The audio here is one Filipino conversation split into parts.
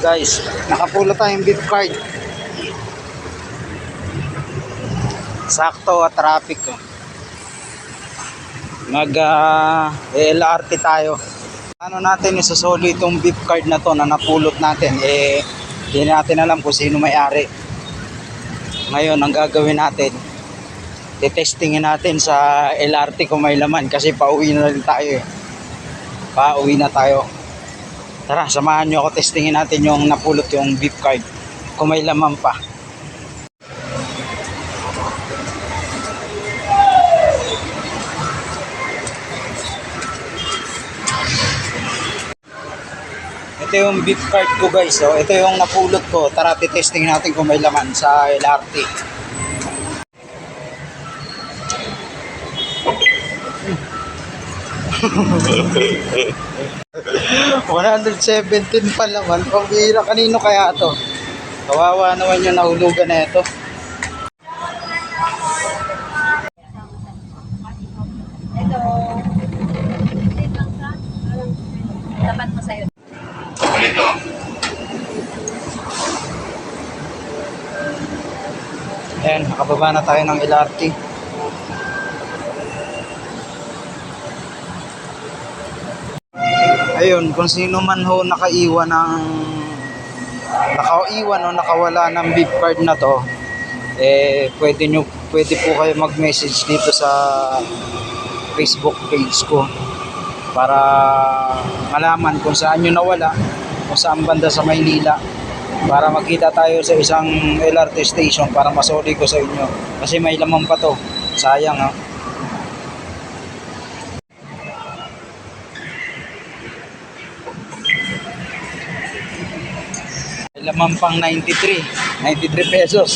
guys, nakapula tayong beef card. Sakto at traffic ko. Mag ah, LRT tayo. Ano natin isusoli itong beef card na to na napulot natin. Eh, hindi natin alam kung sino may-ari. Ngayon, ang gagawin natin, titestingin natin sa LRT kung may laman kasi pauwi na rin tayo eh. Pauwi na tayo. Tara, samahan nyo ako testingin natin yung napulot yung beef card kung may laman pa. Ito yung beef card ko guys. Oh. Ito yung napulot ko. Tara, titesting natin kung may laman sa LRT. $117 pa laman. Pambira kanino kaya to? Kawawa naman yung nahulugan na ito. Dapat mo sa'yo. Ayan, nakababa na tayo ng LRT. Ayun, kung sino man ho nakaiwan ng nakaiwan o nakawala ng beef card na to, eh pwede nyo pwede po kayo mag-message dito sa Facebook page ko para malaman kung saan nyo nawala, kung saan banda sa Maynila para magkita tayo sa isang LRT station para masoli ko sa inyo. Kasi may laman pa to. Sayang ha laman pang 93 93 pesos.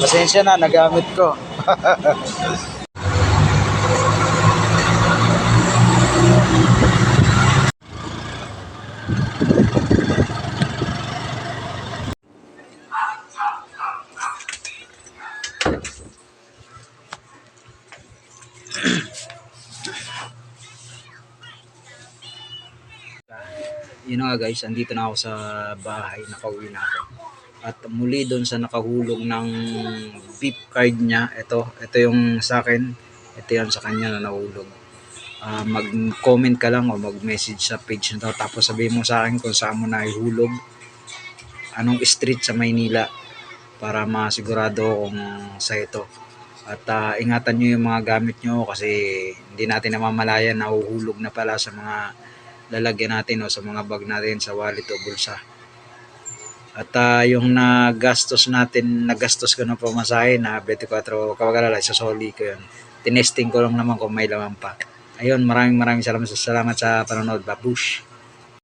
Pasensya na nagamit ko yun nga guys, andito na ako sa bahay, nakauwi na ako. At muli doon sa nakahulog ng beep card niya, ito, ito yung sa akin, ito yan sa kanya na nahulog. Ah, mag-comment ka lang o mag-message sa page na to, tapos sabihin mo sa akin kung saan mo na ihulog, anong street sa Maynila, para masigurado kung sa ito. At ah, ingatan nyo yung mga gamit nyo kasi hindi natin namamalayan na uhulog na pala sa mga lalagyan natin o sa mga bag natin sa wallet o bulsa. At ah, yung nagastos natin, nagastos ko ng pamasahe na 24 kawagalala sa soli ko yun. Tinesting ko lang naman kung may laman pa. Ayun, maraming maraming salamat, salamat sa panonood. Babush!